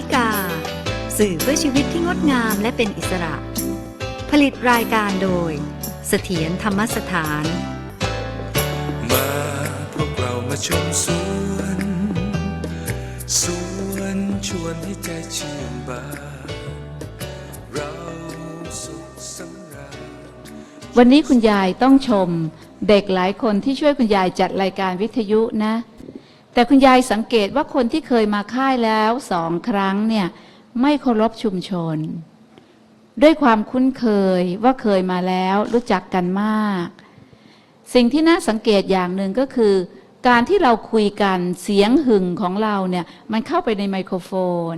นิกา สื่อเพื่อชีวิตที่งดงามและเป็นอิสระ ผลิตรายการโดย เสถียรธรรมสถาน มาพวกเรามาชมสวนสวนชวนให้ใจชื่นบานเราสุขสำราญวันนี้คุณยายต้องชม เด็กหลายคนที่ช่วยคุณยายจัดรายการวิทยุนะ แต่คุณยายสังเกตว่าคนที่เคยมาค่ายแล้วสองครั้งเนี่ยไม่เคารพชุมชน ด้วยความคุ้นเคยว่าเคยมาแล้วรู้จักกันมาก สิ่งที่น่าสังเกตอย่างหนึ่งก็คือ การที่เราคุยกันเสียงหึ่งของเราเนี่ยมันเข้าไปในไมโครโฟน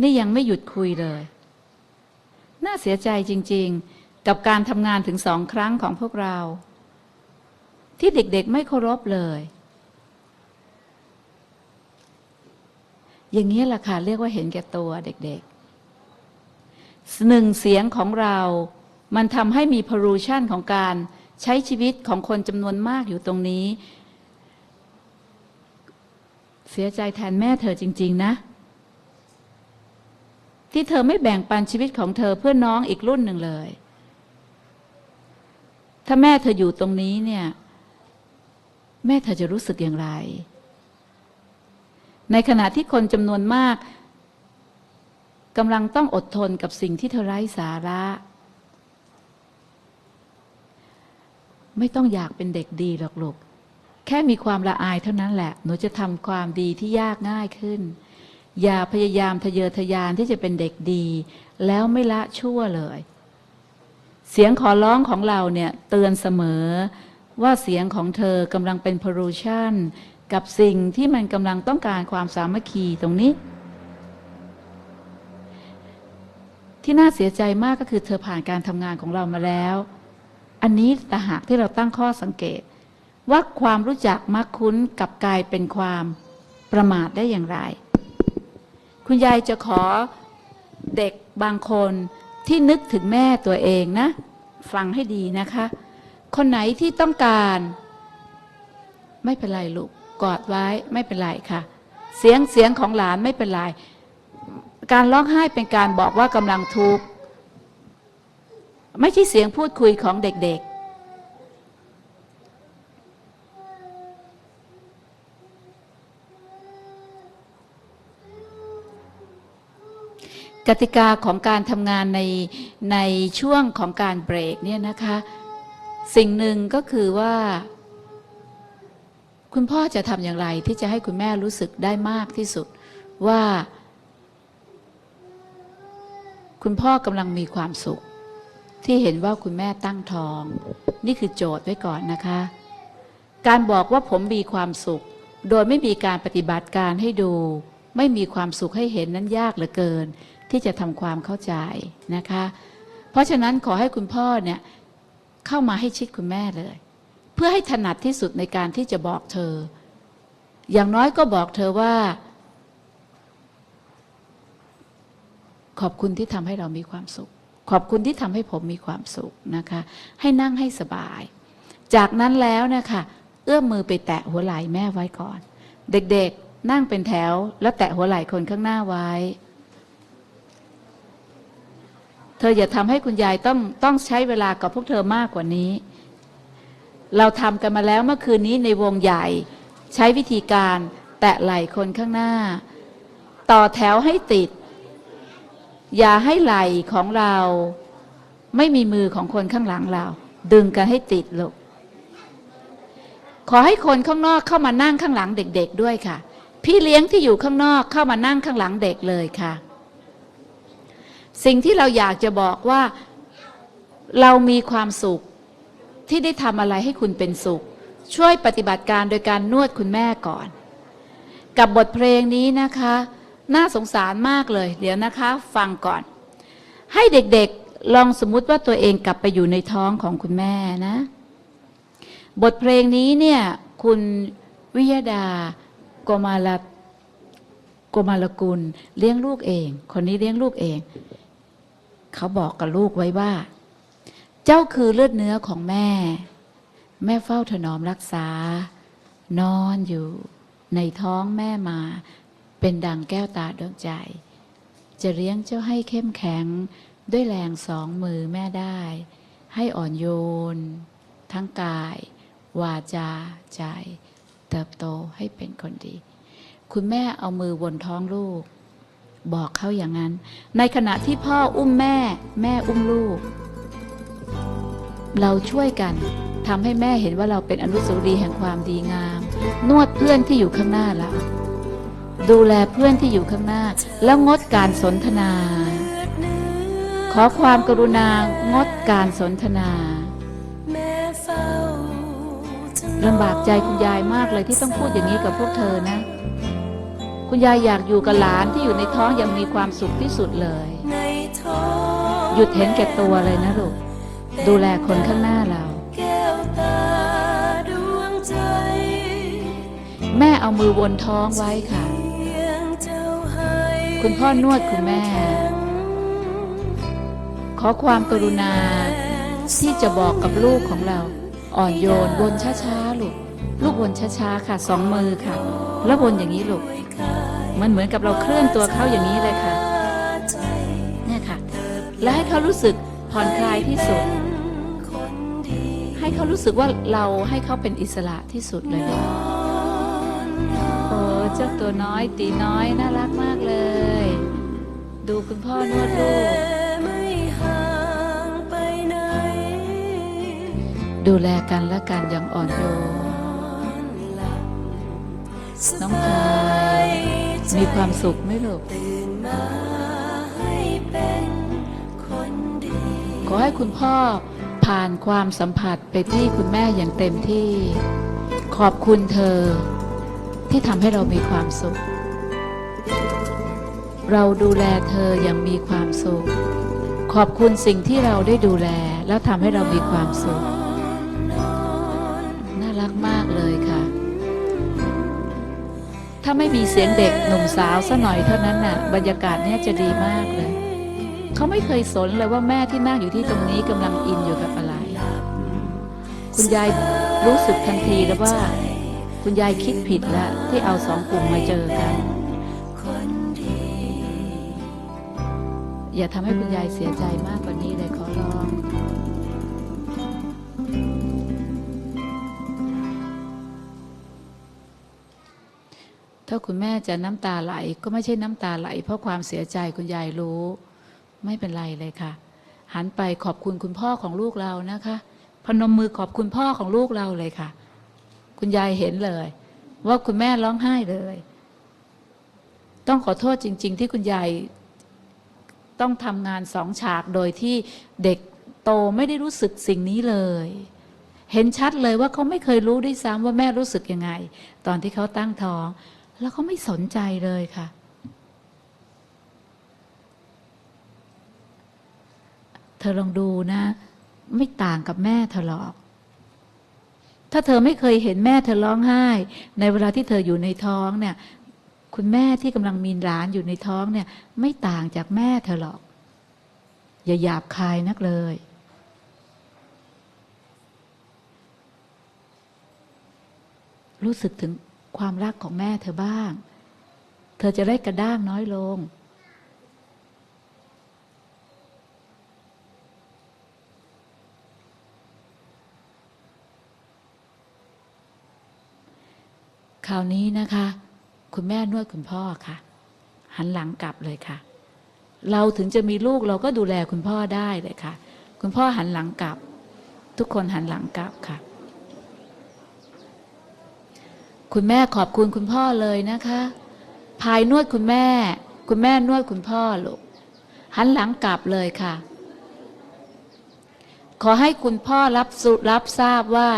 นี่ยังไม่หยุดคุยเลย น่าเสียใจจริง ๆ กับการทำงานถึงสองครั้งของพวกเรา ที่เด็กๆไม่เคารพเลย อย่างนี้แหละค่ะเรียกว่าเห็นแก่ตัวเด็กๆหนึ่งเสียงของเรามันทำให้มีพ o ลูชันของการใช้ชีวิตของคนจำนวนมากอยู่ตรงนี้ เสียใจแทนแม่เธอจริง ๆ นะ ที่เธอไม่แบ่งปันชีวิตของเธอเพื่อน้องอีกรุ่นหนึ่งเลย ถ้าแม่เธออยู่ตรงนี้เนี่ย แม่เธอจะรู้สึกอย่างไร ในขณะที่คนจำนวนมากกำลังต้องอดทนกับสิ่งที่เธอไร้สาระ ไม่ต้องอยากเป็นเด็กดีหรอกลูกแค่มีความละอายเท่านั้นแหละ หนูจะทำความดีที่ยากง่ายขึ้น อย่าพยายามทะเยอทะยานที่จะเป็นเด็กดี แล้วไม่ละชั่วเลย เสียงขอร้องของเราเนี่ยเตือนเสมอว่าเสียงของเธอกำลังเป็นพ o ลูชัน กับสิ่งที่มันกำลังต้องการความสามัคคีตรงนี้ ที่น่าเสียใจมากก็คือเธอผ่านการทำงานของเรามาแล้ว อันนี้แต่หากที่เราตั้งข้อสังเกต ว่าความรู้จักมักคุ้นกับกลายเป็นความประมาทได้อย่างไร คุณยายจะขอเด็กบางคนที่นึกถึงแม่ตัวเองนะ ฟังให้ดีนะคะ คนไหนที่ต้องการ ไม่เป็นไรลูก กอดไว้ไม่เป็นไรค่ะ เสียงเสียงของหลานไม่เป็นไร การร้องไห้เป็นการบอกว่ากำลังทุกข์ไม่ใช่เสียงพูดคุยของเด็ก ๆกติกาของการทำงานในในช่วงของการเบรกเนี่ยนะคะ สิ่งหนึ่งก็คือว่า คุณพ่อจะทำอย่างไรที่จะให้คุณแม่รู้สึกได้มากที่สุดว่า คุณพ่อกำลังมีความสุข ที่เห็นว่าคุณแม่ตั้งท้อง นี่คือโจทย์ไว้ก่อนนะคะ การบอกว่าผมมีความสุข โดยไม่มีการปฏิบัติการให้ดู ไม่มีความสุขให้เห็นนั้นยากเหลือเกิน ที่จะทำความเข้าใจนะคะ เพราะฉะนั้นขอให้คุณพ่อเนี่ยเข้ามาให้ชิดคุณแม่เลย เพื่อให้ถนัดที่สุดในการที่จะบอกเธอ อย่างน้อยก็บอกเธอว่า ขอบคุณที่ทำให้เรามีความสุข ขอบคุณที่ทำให้ผมมีความสุขนะคะ ให้นั่งให้สบาย จากนั้นแล้วนะคะเอื้อมมือไปแตะหัวไหล่แม่ไว้ก่อน เด็กๆนั่งเป็นแถว แล้วแตะหัวไหล่คนข้างหน้าไว้เธออย่าทำให้คุณยายต้องต้องใช้เวลากับพวกเธอมากกว่านี้ เราทำกันมาแล้วเมื่อคืนนี้ในวงใหญ่ ใช้วิธีการแตะไหล่คนข้างหน้า ต่อแถวให้ติด อย่าให้ไหล่ของเรา ไม่มีมือของคนข้างหลังเรา ดึงกันให้ติดลูกขอให้คนข้างนอกเข้ามานั่งข้างหลังเด็ก ๆ ด้วยค่ะ พี่เลี้ยงที่อยู่ข้างนอกเข้ามานั่งข้างหลังเด็กเลยค่ะ สิ่งที่เราอยากจะบอกว่า เรามีความสุข ที่ได้ทำอะไรให้คุณเป็นสุข ช่วยปฏิบัติการโดยการนวดคุณแม่ก่อน กับบทเพลงนี้นะคะ น่าสงสารมากเลย เดี๋ยวนะคะ ฟังก่อน ให้เด็กๆลองสมมุติว่าตัวเองกลับไปอยู่ในท้องของคุณแม่นะ บทเพลงนี้เนี่ยคุณวิยดาโกมาลโกมาลกุลเลี้ยงลูกเอง คนนี้เลี้ยงลูกเอง เขาบอกกับลูกไว้ว่า เจ้าคือเลือดเนื้อของแม่ แม่เฝ้าถนอมรักษา นอนอยู่ในท้องแม่มา เป็นดังแก้วตาดวงใจ จะเลี้ยงเจ้าให้เข้มแข็งด้วยแรงสองมือแม่ได้ ให้อ่อนโยน ทั้งกาย วาจา ใจ เติบโตให้เป็นคนดี คุณแม่เอามือวนท้องลูก บอกเขาอย่างนั้น ในขณะที่พ่ออุ้มแม่ แม่อุ้มลูก เราช่วยกันทำให้แม่เห็นว่าเราเป็นอนุสาวรีย์แห่งความดีงาม นวดเพื่อนที่อยู่ข้างหน้าเรา ดูแลเพื่อนที่อยู่ข้างหน้า แล้วงดการสนทนา ขอความกรุณางดการสนทนาลำบากใจคุณยายมากเลยที่ต้องพูดอย่างนี้กับพวกเธอนะ คุณยายอยากอยู่กับหลานที่อยู่ในท้องอย่างมีความสุขที่สุดเลย หยุดเห็นแก่ตัวเลยนะลูก ดูแลคนข้างหน้าเรา แม่เอามือวนท้องไว้ค่ะ คุณพ่อนวดคุณแม่ ขอความกรุณาที่จะบอกกับลูกของเรา อ่อนโยนวนช้าๆลูกลูกวนช้าๆค่ะสองมือค่ะ แล้ววนอย่างนี้ลูกมันเหมือนกับเราเคลื่อนตัวเขาอย่างนี้เลยค่ะเนี่ยค่ะ และให้เขารู้สึกผ่อนคลายที่สุด ให้เขารู้สึกว่าเราให้เขาเป็นอิสระที่สุดเลยโอ้เจ้าตัวน้อยตีน้อยน่ารักมากเลย ดูคุณพ่อนวดลูกดูแลกันและกันอย่างอ่อนโยนน้องพายมีความสุขไหมลูกขอให้คุณพ่อ ผ่านความสัมผัสไปที่คุณแม่อย่างเต็มที่ ขอบคุณเธอ ที่ทำให้เรามีความสุข เราดูแลเธออย่างมีความสุข ขอบคุณสิ่งที่เราได้ดูแลแล้วทำให้เรามีความสุข น่ารักมากเลยค่ะ ถ้าไม่มีเสียงเด็กหนุ่มสาวซะหน่อยเท่านั้นน่ะ บรรยากาศเนี่ยจะดีมากเลย เขาไม่เคยสนเลยว่าแม่ที่นั่งอยู่ที่ตรงนี้กำลังอินอยู่กับอะไร คุณยายรู้สึกทันทีแล้วว่า คุณยายคิดผิดแล้วที่เอาสองกลุ่มมาเจอกัน อย่าทำให้คุณยายเสียใจมากกว่านี้เลยขอร้องถ้าคุณแม่จะน้ำตาไหลก็ไม่ใช่น้ำตาไหล เพราะความเสียใจคุณยายรู้ ไม่เป็นไรเลยค่ะ หันไปขอบคุณคุณพ่อของลูกเรานะคะ พนมมือขอบคุณพ่อของลูกเราเลยค่ะ คุณยายเห็นเลย ว่าคุณแม่ร้องไห้เลย ต้องขอโทษจริง ๆ ที่คุณยายต้องทำงานสองฉากโดยที่เด็กโตไม่ได้รู้สึกสิ่งนี้เลย เห็นชัดเลยว่าเขาไม่เคยรู้ด้วยซ้ำว่าแม่รู้สึกยังไง ตอนที่เขาตั้งท้อง แล้วเขาไม่สนใจเลยค่ะ ธอลองดูนะ ไม่ต่างกับแม่เธอหรอก ถ้าเธอไม่เคยเห็นแม่เธอร้องไห้ ในเวลาที่เธออยู่ในท้องเนี่ย คุณแม่ที่กำลังมีหลานอยู่ในท้องเนี่ย ไม่ต่างจากแม่เธอหรอก อย่าหยาบคายนักเลย รู้สึกถึงความรักของแม่เธอบ้าง เธอจะได้กระด้างน้อยลง คราวนี้นะคะ คุณแม่นวดคุณพ่อค่ะ หันหลังกลับเลยค่ะ เราถึงจะมีลูกเราก็ดูแลคุณพ่อได้เลยค่ะ คุณพ่อหันหลังกลับ ทุกคนหันหลังกลับค่ะ คุณแม่ขอบคุณคุณพ่อเลยนะคะ พายนวดคุณแม่ คุณแม่นวดคุณพ่อลูกหันหลังกลับเลยค่ะ ขอให้คุณพ่อรับรับทราบว่า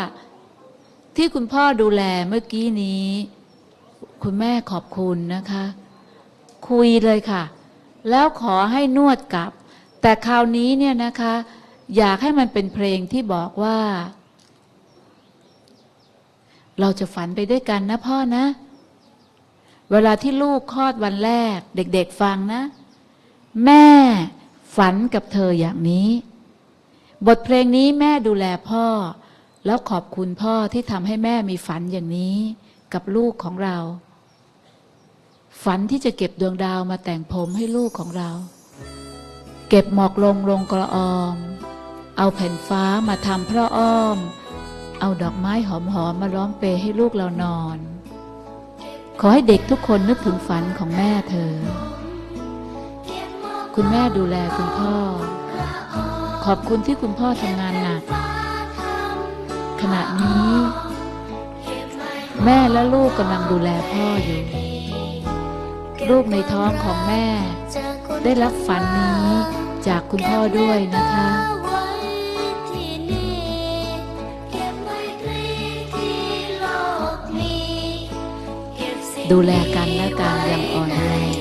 ที่คุณพ่อดูแลเมื่อกี้นี้ คุณแม่ขอบคุณนะคะ คุยเลยค่ะ แล้วขอให้นวดกลับ แต่คราวนี้เนี่ยนะคะ อยากให้มันเป็นเพลงที่บอกว่า เราจะฝันไปด้วยกันนะพ่อนะ เวลาที่ลูกคลอดวันแรก เด็กๆฟังนะ แม่ฝันกับเธออย่างนี้ บทเพลงนี้แม่ดูแลพ่อ แล้วขอบคุณพ่อที่ทำให้แม่มีฝันอย่างนี้กับลูกของเรา ฝันที่จะเก็บดวงดาวมาแต่งผมให้ลูกของเรา เก็บหมอกลงลงกระออม เอาแผ่นฟ้ามาทำพระอ้อม เอาดอกไม้หอมๆมาล้อมเปให้ลูกเรานอน ขอให้เด็กทุกคนนึกถึงฝันของแม่เธอ คุณแม่ดูแลคุณพ่อ ขอบคุณที่คุณพ่อทำงานหนัก ขณะนี้ แม่และลูกกำลังดูแลพ่ออยู่ ลูกในท้องของแม่ ได้รับฝันนี้จากคุณพ่อด้วยนะคะดูแลกันและกันอย่างอ่อนโยน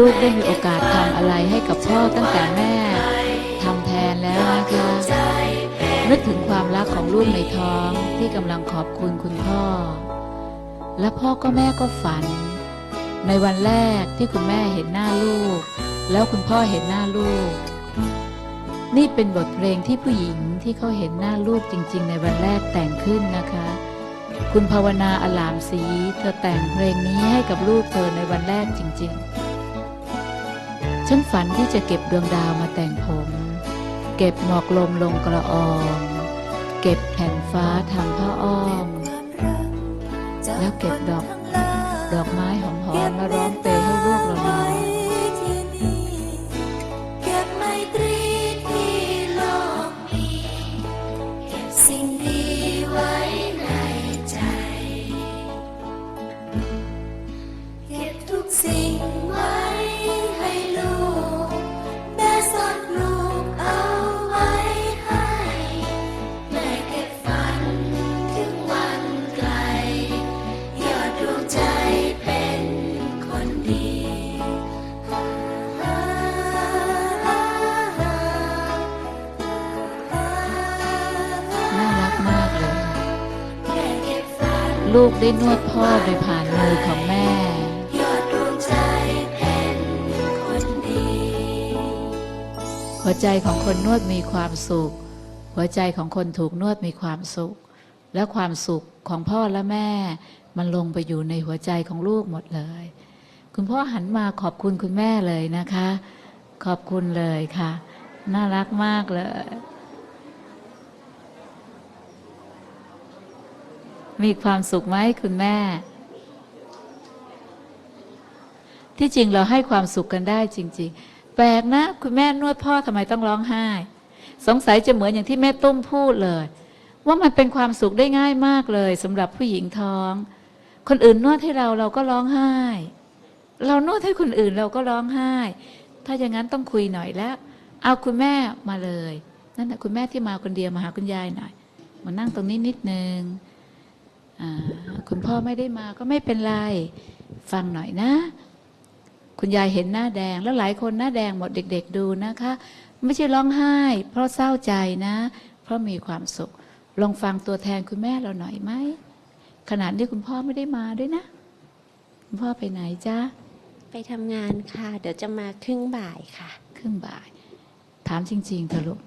ลูกได้มีโอกาสทำอะไรให้กับพ่อตั้งแต่แม่ทำแทนแล้วนะคะนึกถึงความรักของลูกในท้องที่กำลังขอบคุณคุณพ่อ และพ่อก็แม่ก็ฝัน ในวันแรกที่คุณแม่เห็นหน้าลูก แล้วคุณพ่อเห็นหน้าลูก นี่เป็นบทเพลงที่ผู้หญิงที่เขาเห็นหน้าลูกจริง ๆ ในวันแรกแต่งขึ้นนะคะ คุณภาวนาอลามศรีเธอแต่งเพลงนี้ให้กับลูกเธอในวันแรกจริง ๆ ฉันฝันที่จะเก็บดวงดาวมาแต่งผม เก็บหมอกลมลงกระออง เก็บแผ่นฟ้าทำผ้าอ้อม แล้วเก็บดอกดอกไม้ ลูกได้นวดพ่อโดยผ่านมือของแม่ยอดดวงใจเป็นคนดีหัวใจของคนนวดมีความสุข หัวใจของคนถูกนวดมีความสุข และความสุขของพ่อและแม่ มันลงไปอยู่ในหัวใจของลูกหมดเลย คุณพ่อหันมาขอบคุณคุณแม่เลยนะคะ ขอบคุณเลยค่ะ น่ารักมากเลย มีความสุขไหมคุณแม่ ที่จริงเราให้ความสุขกันได้จริง ๆ แปลกนะ คุณแม่นวดพ่อทำไมต้องร้องไห้ สงสัยจะเหมือนอย่างที่แม่ตุ้มพูดเลย ว่ามันเป็นความสุขได้ง่ายมากเลยสำหรับผู้หญิงท้อง คนอื่นนวดให้เราเราก็ร้องไห้ เรานวดให้คนอื่นเราก็ร้องไห้ ถ้าอย่างนั้นต้องคุยหน่อยแล้ว เอาคุณแม่มาเลยนั่นแหละคุณแม่ที่มาคนเดียวมาหาคุณยายหน่อยมานั่งตรงนี้นิดนึง คุณพ่อไม่ได้มาก็ไม่เป็นไร ฟังหน่อยนะ คุณยายเห็นหน้าแดง แล้วหลายคนหน้าแดงหมดเด็ก ๆ ดูนะคะ ไม่ใช่ร้องไห้ เพราะเศร้าใจนะ เพราะมีความสุข ลองฟังตัวแทนคุณแม่เราหน่อยไหมขนาดที่คุณพ่อไม่ได้มาด้วยนะ คุณพ่อไปไหนจ๊ะไปทำงานค่ะ เดี๋ยวจะมาครึ่งบ่ายค่ะ ครึ่งบ่าย ถามจริงๆเถอะลูก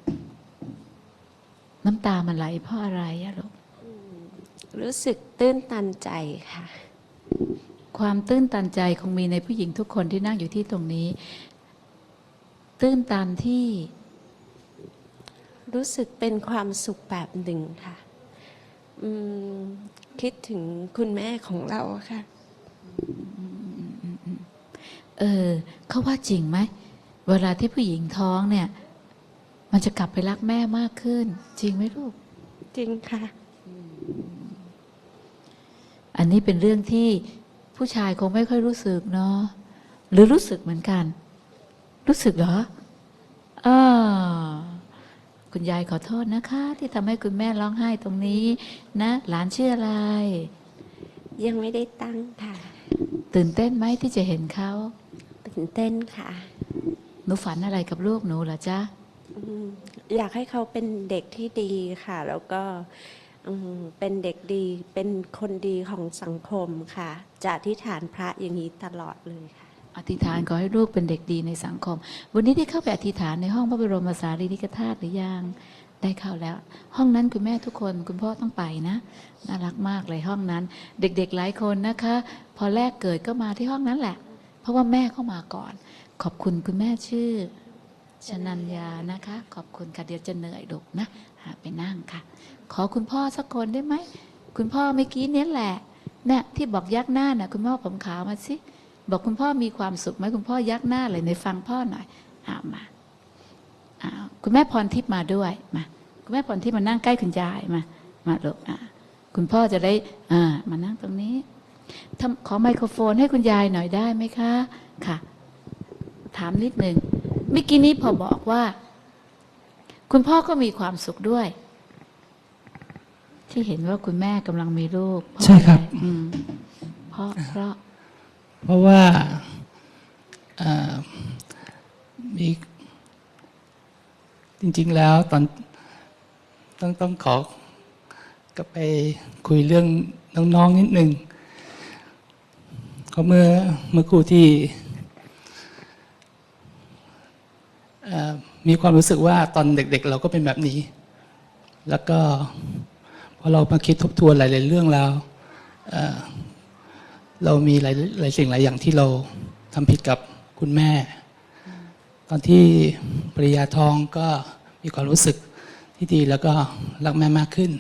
น้ำตามันไหลเพราะอะไรอะลูก รู้สึกตื้นตันใจค่ะ ความตื้นตันใจคงมีในผู้หญิงทุกคนที่นั่งอยู่ที่ตรงนี้ ตื้นตันที่ รู้สึกเป็นความสุขแบบหนึ่งค่ะอืมคิดถึงคุณแม่ของเราค่ะ เออเขาว่าจริงไหม เวลาที่ผู้หญิงท้องเนี่ย มันจะกลับไปรักแม่มากขึ้น จริงไหมลูก จริงค่ะ อันนี้เป็นเรื่องที่ผู้ชายคงไม่ค่อยรู้สึกเนาะหรือรู้สึกเหมือนกัน รู้สึกเหรออ่าคุณยายขอโทษนะคะ ที่ทำให้คุณแม่ร้องไห้ตรงนี้ นะ หลานชื่ออะไร ยังไม่ได้ตั้งค่ะ ตื่นเต้นไหมที่จะเห็นเขาตื่นตื่นเต้นค่ะ หนูฝันอะไรกับลูกหนูเหรอจ๊ะอืมอยากให้เขาเป็นเด็กที่ดีค่ะ แล้วก็ อืมเป็นเด็กดีเป็นคนดีของสังคมค่ะ จะอธิษฐานพระอย่างนี้ตลอดเลยค่ะ อธิษฐานขอให้ลูกเป็นเด็กดีในสังคม วันนี้ได้เข้าไปอธิษฐานในห้องพระบรมสารีริกธาตุหรือยังได้เข้าแล้ว ห้องนั้นคุณแม่ทุกคนคุณพ่อต้องไปนะ น่ารักมากเลยห้องนั้น เด็กๆหลายคนนะคะ พอแรกเกิดก็มาที่ห้องนั้นแหละ เพราะว่าแม่เข้ามาก่อน ขอบคุณคุณแม่ชื่อชนัญญานะคะ ขอบคุณค่ะเดี๋ยวจะเหนื่อยดุกนะ ไปนั่งค่ะ ขอคุณพ่อสักคนได้ไหม คุณพ่อเมื่อกี้เนี้ยแหละเนี่ยที่บอกยักหน้าน่ะ คุณพ่อผมขาวมาสิบอกคุณพ่อมีความสุขไหมคุณพ่อยักหน้าเลยในฟังพ่อหน่อยอ้ามาอ้าคุณแม่พรทิพย์มาด้วยมาคุณแม่พรทิพย์มานั่งใกล้คุณยายมา มาลูกอ่าคุณพ่อจะได้อ่ามานั่งตรงนี้ทำขอไมโครโฟนให้คุณยายหน่อยได้ไหมคะ ค่ะ ถามนิดหนึ่งเมื่อกี้นี้พอบอกว่า คุณพ่อก็มีความสุขด้วย ที่เห็นว่าคุณแม่กำลังมีลูกเพาะใช่ครับอะไอืมเพราะเพราะ เพราะว่าเอ่อมีจริง ๆ แล้วตอนต้องต้องขอกลับไปคุยเรื่องน้อง ๆ นิดหนึ่งก็เมื่อเมื่อครู่ที่เอ่อ มีความรู้สึกว่าตอนเด็กๆ เราก็เป็นแบบนี้ แล้วก็พอเรามาคิดทบทวนหลายๆเรื่องแล้วเเรามีหลายหลายสิ่งหลายอย่างที่เราทำผิดกับคุณแม่ ตอนที่ปริยาทองก็มีความรู้สึกที่ดีแล้วก็รักแม่มากขึ้น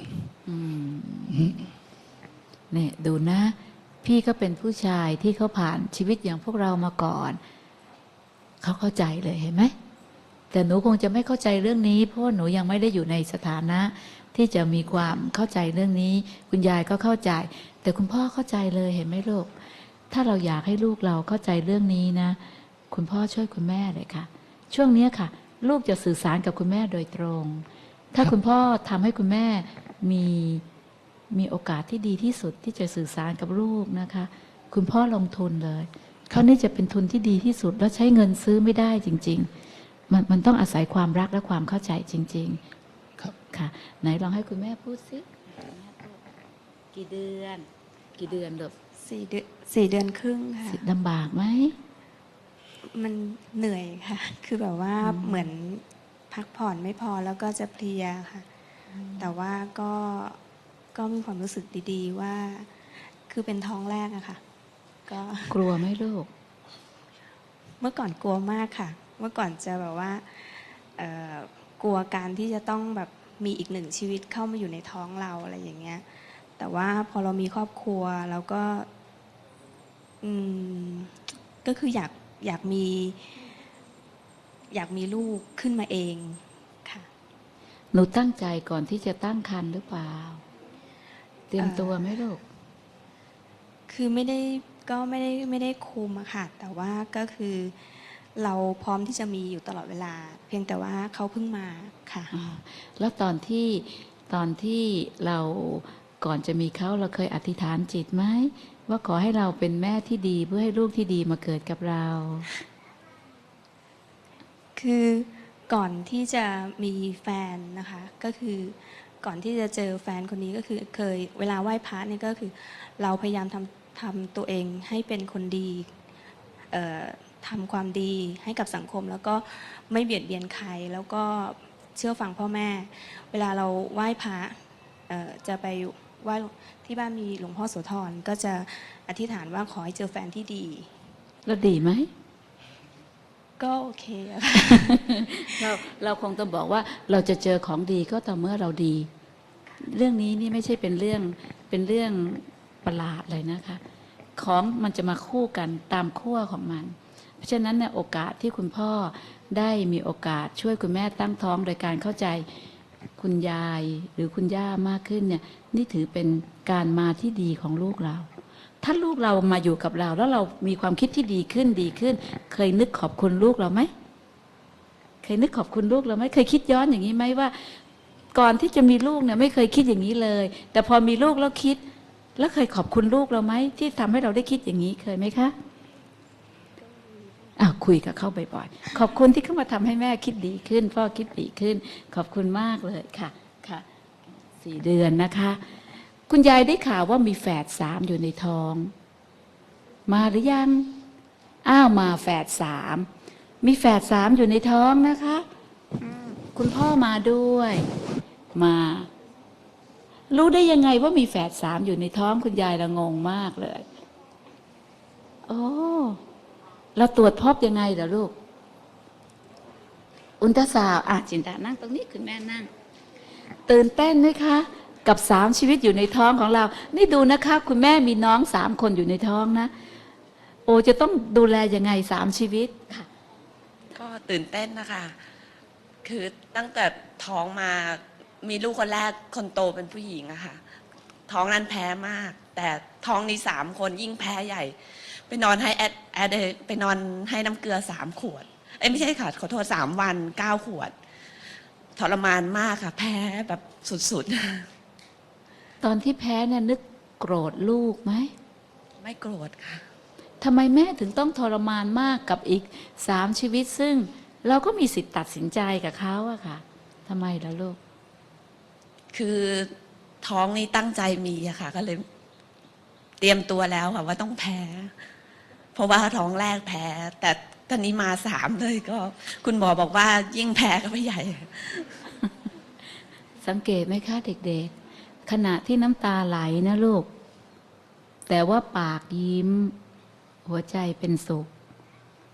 เนี่ยดูนะ พี่ก็เป็นผู้ชายที่เขาผ่านชีวิตอย่างพวกเรามาก่อน เขาเข้าใจเลยเห็นไหม แต่หนูคงจะไม่เข้าใจเรื่องนี้ เพราะว่าหนูยังไม่ได้อยู่ในสถานะ ที่จะมีความเข้าใจเรื่องนี้ คุณยายก็เข้าใจ แต่คุณพ่อเข้าใจเลยเห็นไหมลูก ถ้าเราอยากให้ลูกเราเข้าใจเรื่องนี้นะ คุณพ่อช่วยคุณแม่เลยค่ะ ช่วงเนี้ยค่ะ ลูกจะสื่อสารกับคุณแม่โดยตรง ถ้าคุณพ่อทำให้คุณแม่มีมีโอกาสที่ดีที่สุดที่จะสื่อสารกับลูกนะคะ คุณพ่อลงทุนเลยเขานี่จะเป็นทุนที่ดีที่สุดแล้วใช้เงินซื้อไม่ได้จริง ๆ มันมันต้องอาศัยความรักและความเข้าใจจริง ๆ ครับค่ะ ไหนลองให้คุณแม่พูดสิกี่เดือน กี่เดือนลูกสี่เดือนสี่เดือนครึ่งค่ะสิลำบากไหมมันเหนื่อยค่ะ คือแบบว่าเหมือนพักผ่อนไม่พอแล้วก็จะเพลียค่ะ แต่ว่าก็ก็มีความรู้สึกดีๆว่า คือเป็นท้องแรกอะค่ะ ก็กลัวไหมลูก เมื่อก่อนกลัวมากค่ะ เมื่อก่อนจะแบบว่าเอ่อกลัวการที่จะต้องแบบมีอีกหนึ่งชีวิตเข้ามาอยู่ในท้องเราอะไรอย่างเงี้ย แต่ว่าพอเรามีครอบครัวเราก็อืมก็คืออยากอยากมี อยากมีลูกขึ้นมาเองค่ะหนูตั้งใจก่อนที่จะตั้งครรภ์หรือเปล่า เตรียมเอ่อตัวไหมลูก คือไม่ได้ก็ไม่ได้ไม่ได้คุมอะค่ะ แต่ว่าก็คือ เราพร้อมที่จะมีอยู่ตลอดเวลา เพียงแต่ว่าเขาเพิ่งมาค่ะอ่าแล้วตอนที่ตอนที่เราก่อนจะมีเขาเราเคยอธิษฐานจิตไหมว่าขอให้เราเป็นแม่ที่ดีเพื่อให้ลูกที่ดีมาเกิดกับเรา คือก่อนที่จะมีแฟนนะคะ ก็คือก่อนที่จะเจอแฟนคนนี้ก็คือเคยเวลาไหว้พระเนี่ยก็คือ เราพยายามทำทำตัวเองให้เป็นคนดีเอ่อ ทำความดีให้กับสังคม แล้วก็ไม่เบียดเบียนใครแล้วก็เชื่อฟังพ่อแม่ เวลาเราไหว้พระเอ่อจะไปไหว้ที่บ้านมีหลวงพ่อโสธรก็จะอธิษฐานว่าขอให้เจอแฟนที่ดี แล้วดีไหมก็โอเคอะค่ะเราเราคงต้องบอกว่าเราจะเจอของดีก็ต่อเมื่อเราดี เรื่องนี้นี่ไม่ใช่เป็นเรื่องเป็นเรื่องประหลาดเลยนะคะ ของมันจะมาคู่กันตามขั้วของมันเพ ราะฉะนั้นเนี่ยโอกาสที่คุณพ่อได้มีโอกาสช่วยคุณแม่ตั้งท้องโดยการเข้าใจคุณยายหรือคุณย่ามากขึ้นเนี่ยนี่ถือเป็นการมาที่ดีของลูกเรา ถ้าลูกเรามาอยู่กับเรา แล้วเรามีความคิดที่ดีขึ้นดีขึ้น เคยนึกขอบคุณลูกเราไหมเคยนึกขอบคุณลูกเราไหมเคยคิดย้อนอย่างนี้ไหมว่า ก่อนที่จะมีลูกเนี่ยไม่เคยคิดอย่างนี้เลย แต่พอมีลูกแล้วคิด แล้วเคยขอบคุณลูกเราไหมที่ทำให้เราได้คิดอย่างนี้เคยไหมคะ อ้าวคุยกับเขาบ่อยๆขอบคุณที่เข้ามาทำให้แม่คิดดีขึ้นพ่อคิดดีขึ้น ขอบคุณมากเลยค่ะค่ะสี่เดือนนะคะ คุณยายได้ข่าวว่ามีแฝดสามอยู่ในท้อง มาหรือยังอ้าวมาแฝดสามมีแฝดสามอยู่ในท้องนะคะคุณพ่อมาด้วย มา รู้ได้ยังไงว่ามีแฝดสามอยู่ในท้องคุณยายละงงมากเลย โอ้ เราตรวจพบยังไงเหรอลูก อุลตราซาวอะจินตานั่งตรงนี้คุณแม่นั่ง ตื่นเต้นไหมคะ กับสามชีวิตอยู่ในท้องของเรา นี่ดูนะคะ คุณแม่มีน้องสามคนอยู่ในท้องนะ โอจะต้องดูแลยังไงสามชีวิตค่ะ ก็ตื่นเต้นนะคะ คือตั้งแต่ท้องมามีลูกคนแรกคนโตเป็นผู้หญิงอะค่ะ ท้องนั้นแพ้มาก แต่ท้องนี้สามคนยิ่งแพ้ใหญ่ ไปนอนให้แอดแอดไปนอนให้น้ำเกลือสามขวดเอ้ยไม่ใช่ค่ะ ขอโทษสามวันเก้าขวด ทรมานมากค่ะ แพ้แบบสุดตอนที่แพ้เนี่ยนึกโกรธลูกไหมๆ ไม่โกรธค่ะ ทำไมแม่ถึงต้องทรมานมากกับอีกสามชีวิตซึ่ง เราก็มีสิทธิ์ตัดสินใจกับเขาอะค่ะทำไมล่ะลูก คือท้องนี่ตั้งใจมีอะค่ะ ก็เลย เตรียมตัวแล้วค่ะว่าต้องแพ้ เพราะว่าท้องแรกแพ้ แต่ตอนนี้มาสามเลยก็ คุณหมอบอกว่ายิ่งแพ้ก็ไปใหญ่ สังเกตไหมคะเด็กๆ ขณะที่น้ำตาไหลนะลูก แต่ว่าปากยิ้ม หัวใจเป็นสุข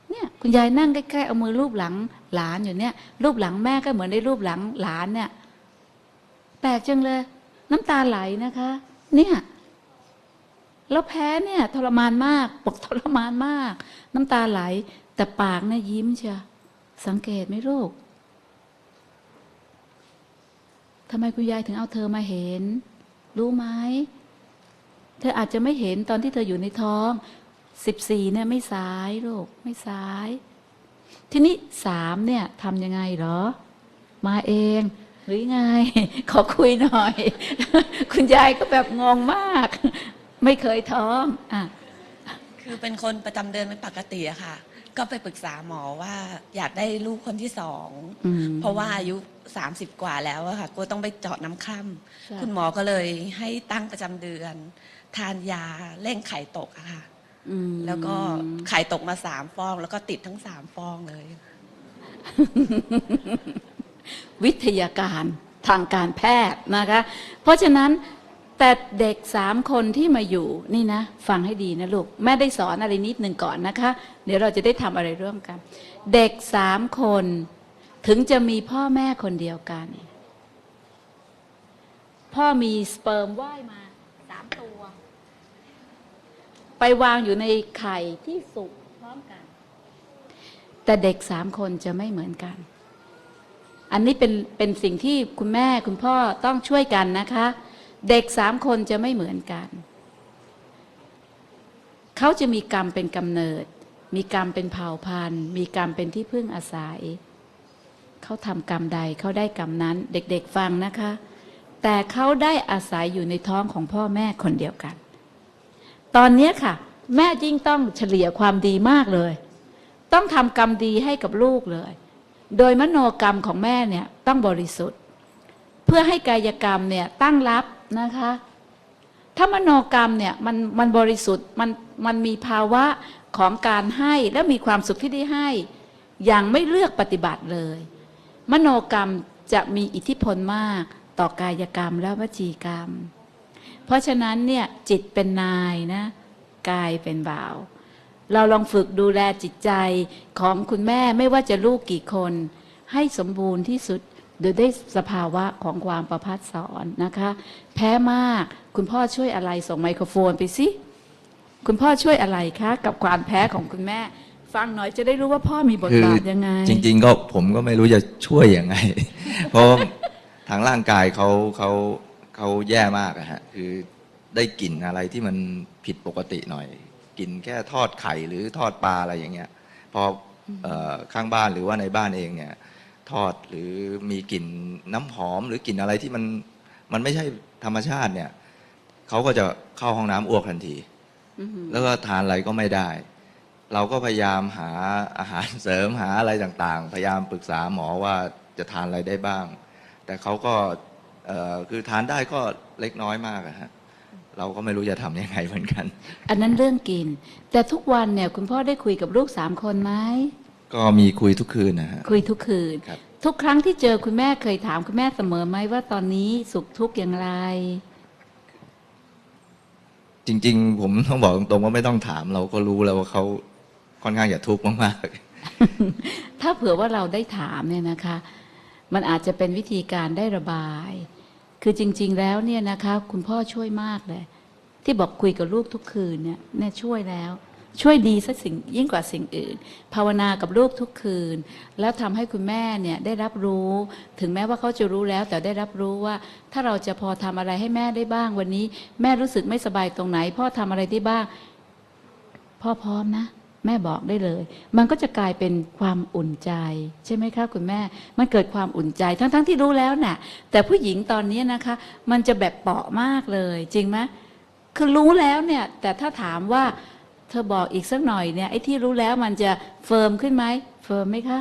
เนี่ยคุณยายนั่งใกล้ๆเอามือรูปหลังหลานอยู่เนี่ย รูปหลังแม่ก็เหมือนได้รูปหลังหลานเนี่ยแปลกจังเลย น้ำตาไหลนะคะ เนี่ย แล้วแพ้เนี่ยทรมานมากปกทรมานมาก น้ำตาไหล แต่ปากเนี่ยยิ้มเชียวสังเกตไหมลูกทำไมคุณยายถึงเอาเธอมาเห็น รู้ไหมเธออาจจะไม่เห็นตอนที่เธออยู่ในท้องสิบสี่เนี่ยไม่สายลูกไม่สาย ทีนี้สามเนี่ยทำยังไงเหรอ มาเองหรือไง ขอคุยหน่อย คุณยายก็แบบงงมาก ไม่เคยท้องอะคือเป็นคนประจำเดือนเป็นปกติอะค่ะ ก็ไปปรึกษาหมอว่าอยากได้ลูกคนที่สอง อืม เพราะว่าอายุ 30 กว่าแล้วอะค่ะก็ต้องไปเจาะน้ำคร่ค่ะำคุณหมอก็เลยให้ตั้งประจำเดือน ทานยาเร่งไข่ตกอะค่ะ อืม แล้วก็ไข่ตกมาสามฟอง แล้วก็ติดทั้งสามฟองเลย วิทยาการทางการแพทย์นะคะ เพราะฉะนั้น แต่เด็กสามคนที่มาอยู่นี่นะ ฟังให้ดีนะลูก แม่ได้สอนอะไรนิดหนึ่งก่อนนะคะ เดี๋ยวเราจะได้ทำอะไรร่วมกัน เด็กสามคนถึงจะมีพ่อแม่คนเดียวกัน พ่อมีสเปิร์มว่ายมาสามตัว ไปวางอยู่ในไข่ที่สุกพร้อมกัน แต่เด็กสามคนจะไม่เหมือนกัน อันนี้เป็นเป็นสิ่งที่คุณแม่คุณพ่อต้องช่วยกันนะคะ เด็กสามคนจะไม่เหมือนกัน เขาจะมีกรรมเป็นกำเนิด มีกรรมเป็นเผ่าพันธุ์ มีกรรมเป็นที่พึ่งอาศัย เขาทำกรรมใดเขาได้กรรมนั้น เด็กๆฟังนะคะ แต่เขาได้อาศัยอยู่ในท้องของพ่อแม่คนเดียวกัน ตอนนี้ค่ะ แม่ยิ่งต้องเฉลี่ยความดีมากเลย ต้องทำกรรมดีให้กับลูกเลย โดยมโนกรรมของแม่เนี่ยต้องบริสุทธิ์ เพื่อให้กายกรรมเนี่ยตั้งรับ นะคะ ถ้ามโนกรรมเนี่ยมันมันบริสุทธิ์มันมันมีภาวะของการให้และมีความสุขที่ได้ให้ อย่างไม่เลือกปฏิบัติเลย มโนกรรมจะมีอิทธิพลมากต่อกายกรรมและวจีกรรม เพราะฉะนั้นเนี่ยจิตเป็นนายนะกายเป็นบ่าว เราลองฝึกดูแลจิตใจของคุณแม่ไม่ว่าจะลูกกี่คน ให้สมบูรณ์ที่สุด โดยได้สภาวะของความประพัดสอนนะคะ แพ้มากคุณพ่อช่วยอะไรส่งไมโครโฟนไปสิคุณพ่อช่วยอะไรคะกับความแพ้ของคุณแม่ ฟังหน่อยจะได้รู้ว่าพ่อมีบทคือบาทยังไง จริง ๆ ก็ผมก็ไม่รู้จะช่วยยังไง เพราะทางร่างกายเขาเขาเขาแย่มากอะฮะคือได้กลิ่นอะไรที่มันผิดปกติหน่อยกลิ่นแค่ทอดไข่หรือทอดปลาอะไรอย่างเงี้ยพอเอ่อข้างบ้านหรือว่าในบ้านเองเนี่ย ทอดหรือมีกลิ่นน้ำหอม หรือกลิ่นอะไรที่มันมันไม่ใช่ธรรมชาติเนี่ยเขาก็จะเข้าห้องน้ำอ้วกทันทีอือหือแล้วก็ทานอะไรก็ไม่ได้ เราก็พยายามหาอาหารเสริมหาอะไรต่างๆ พยายามปรึกษาหมอว่าจะทานอะไรได้บ้าง แต่เขาก็เอ่อคือทานได้ก็เล็กน้อยมากอะฮะเราก็ไม่รู้จะทำยังไงเหมือนกัน อันนั้นเรื่องกิน แต่ทุกวันเนี่ยคุณพ่อได้คุยกับลูกสามคนไหม ก็มีคุยทุกคืนนะฮะ คุยทุกคืน ครับ ทุกครั้งที่เจอคุณแม่เคยถามคุณแม่เสมอไหมว่าตอนนี้สุขทุกข์อย่างไร จริง ๆ ผมต้องบอกตรงๆว่าไม่ต้องถามเราก็รู้แล้วว่าเขาค่อนข้างจะทุกข์มากๆถ้าเผื่อว่าเราได้ถามเนี่ยนะคะ มันอาจจะเป็นวิธีการได้ระบาย คือจริง ๆ แล้วเนี่ยนะคะ คุณพ่อช่วยมากเลย ที่บอกคุยกับลูกทุกคืนเนี่ยเนี่ยช่วยแล้ว ช่วยดีซะสิ่งยิ่งกว่าสิ่งอื่น ภาวนากับลูกทุกคืน แล้วทำให้คุณแม่เนี่ยได้รับรู้ ถึงแม้ว่าเขาจะรู้แล้ว แต่ได้รับรู้ว่า ถ้าเราจะพอทำอะไรให้แม่ได้บ้าง วันนี้แม่รู้สึกไม่สบายตรงไหน พ่อทำอะไรได้บ้าง พ่อพร้อมนะ แม่บอกได้เลย มันก็จะกลายเป็นความอุ่นใจ ใช่ไหมคะคุณแม่ มันเกิดความอุ่นใจทั้งๆที่รู้แล้วน่ะ แต่ผู้หญิงตอนนี้นะคะ มันจะแบบเปราะมากเลย จริงไหมคือรู้แล้วเนี่ย แต่ถ้าถามว่า เธอบอกอีกสักหน่อยเนี่ยไอ้ที่รู้แล้วมันจะเฟิร์มขึ้นไหมเฟิร์มไหมคะ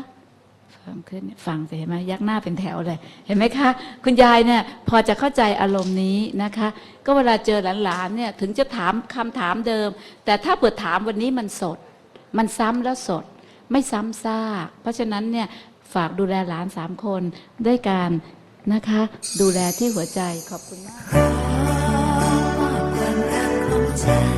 เฟิร์มขึ้นฟังสิเห็นไหมยักหน้าเป็นแถวเลยเห็นไหมคะ คุณยายเนี่ยพอจะเข้าใจอารมณ์นี้นะคะ ก็เวลาเจอหลานๆเนี่ยถึงจะถามคำถามเดิม แต่ถ้าเปิดถามวันนี้มันสด มันซ้ำแล้วสด ไม่ซ้ำซากเพราะฉะนั้นเนี่ยฝากดูแลหลานสามคนด้วยการนะคะ ดูแลที่หัวใจขอบคุณมาก